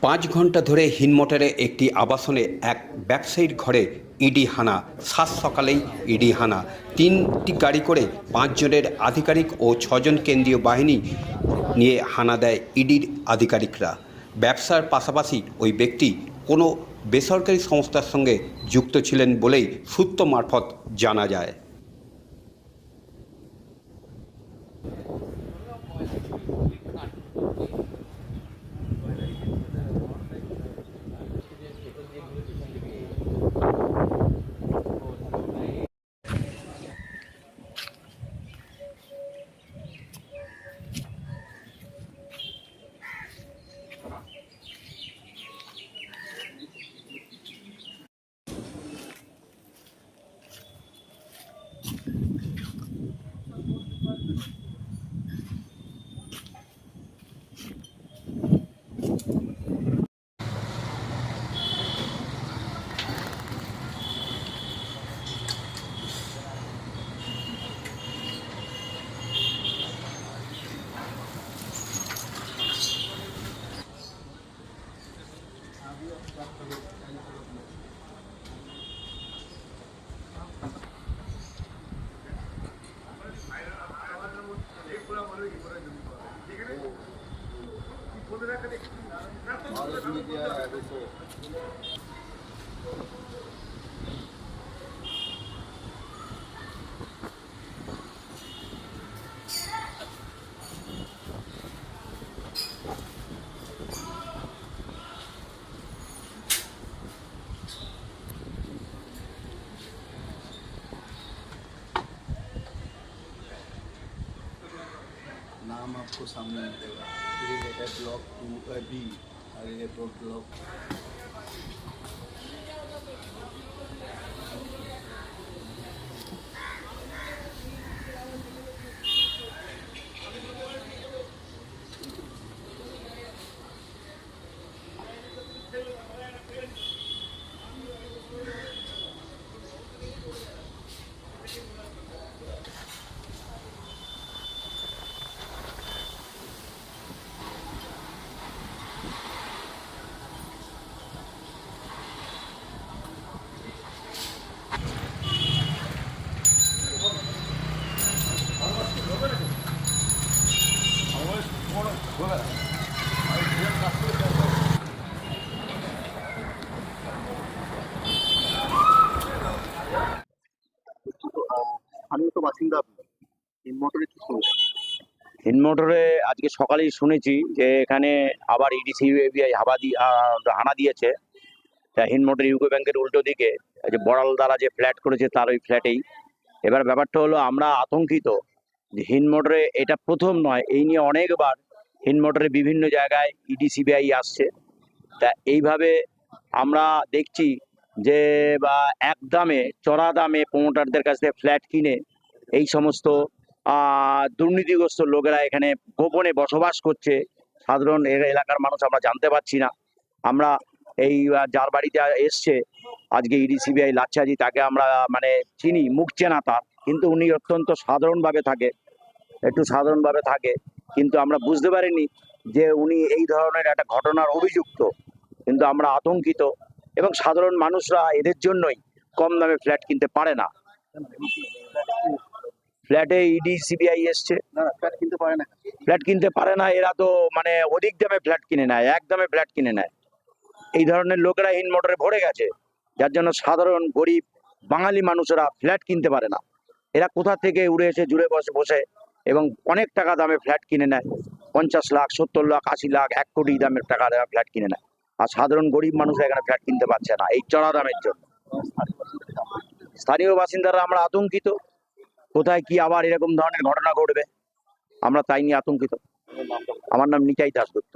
পাঁচ ঘণ্টা ধরে হিনমোটরে একটি আবাসনে এক ব্যবসায়ীর ঘরে ইডি হানা। সাত সকালেই ইডি হানা। তিনটি গাড়ি করে পাঁচজনের আধিকারিক ও ছজন কেন্দ্রীয় বাহিনী নিয়ে হানা দেয় ইডির আধিকারিকরা। ব্যবসার পাশাপাশি ওই ব্যক্তি কোনো বেসরকারি সংস্থার সঙ্গে যুক্ত ছিলেন বলেই সূত্র মারফত জানা যায়। नाम आपको सामने मिलेगा। Block two B Arigato love. তো বাসিন্দা। এই মোটরে কি হিনমোটরে আজকে সকালেই শুনেছি যে এখানে আবার E ইডিসি এবিআই হাবা দিয়ে হানা দিয়েছে। হিনমোটর ইউকো ব্যাংকের উল্টো দিকে যে বড়াল দ্বারা যে ফ্ল্যাট করেছে তার ওই ফ্ল্যাটেই। এবার ব্যাপারটা হলো আমরা আতঙ্কিত যে হিনমোটরে এটা প্রথম নয়, এই নিয়ে অনেকবার হিনমোটরে বিভিন্ন জায়গায় E ইডি সিবিআই আসছে। তা এইভাবে আমরা দেখছি যে, বা এক দামে, চড়া দামে প্রমোটারদের কাছ থেকে ফ্ল্যাট কিনে এই সমস্ত দুর্নীতিগ্রস্ত লোকেরা এখানে গোপনে বসবাস করছে। সাধারণ এলাকার মানুষ আমরা জানতে পারছি না। আমরা এই যার বাড়িতে এসছে, আজকে ইডি সিবিআই লাচ্ছাজি, তাকে আমরা মানে চিনি, মুখ চেনা তার। কিন্তু উনি অত্যন্ত সাধারণভাবে থাকে। একটু সাধারণভাবে থাকে। কিন্তু আমরা বুঝতে পারিনি যে উনি এই ধরনের একটা ঘটনার অভিযুক্ত। কিন্তু আমরা আতঙ্কিত এবং সাধারণ মানুষরা এদের জন্যই কম দামে ফ্ল্যাট কিনতে পারে না। ফ্ল্যাটে ইডি সিবিআই এসছে। না না ফ্ল্যাট কিনতে পারে না। ফ্ল্যাট কিনতে পারে না এরা তো মানে অধিক দামে ফ্ল্যাট কিনে নেয় এক দামে ফ্ল্যাট কিনে নেয়। এই ধরনের লোকেরা হিন মোটরে ভরে গেছে যার জন্য সাধারণ গরিব বাঙালি মানুষেরা ফ্ল্যাট কিনতে পারে না। এরা কোথা থেকে উড়ে এসে জুড়ে বসে বসে এবং অনেক টাকা দামে ফ্ল্যাট কিনে নেয়। পঞ্চাশ লাখ, সত্তর লাখ, আশি লাখ, এক কোটি দামের টাকা দামে ফ্ল্যাট কিনে নেয়। আর সাধারণ গরিব মানুষ এখানে ফ্ল্যাট কিনতে পারছে না, এই চড়া দামের জন্য। স্থানীয় বাসিন্দারা আমরা আতঙ্কিত। কোথায় কি আবার এরকম ধরনের ঘটনা ঘটবে? আমরা তাই নিয়ে আতঙ্কিত। আমার নাম নিতাই দাসগুপ্ত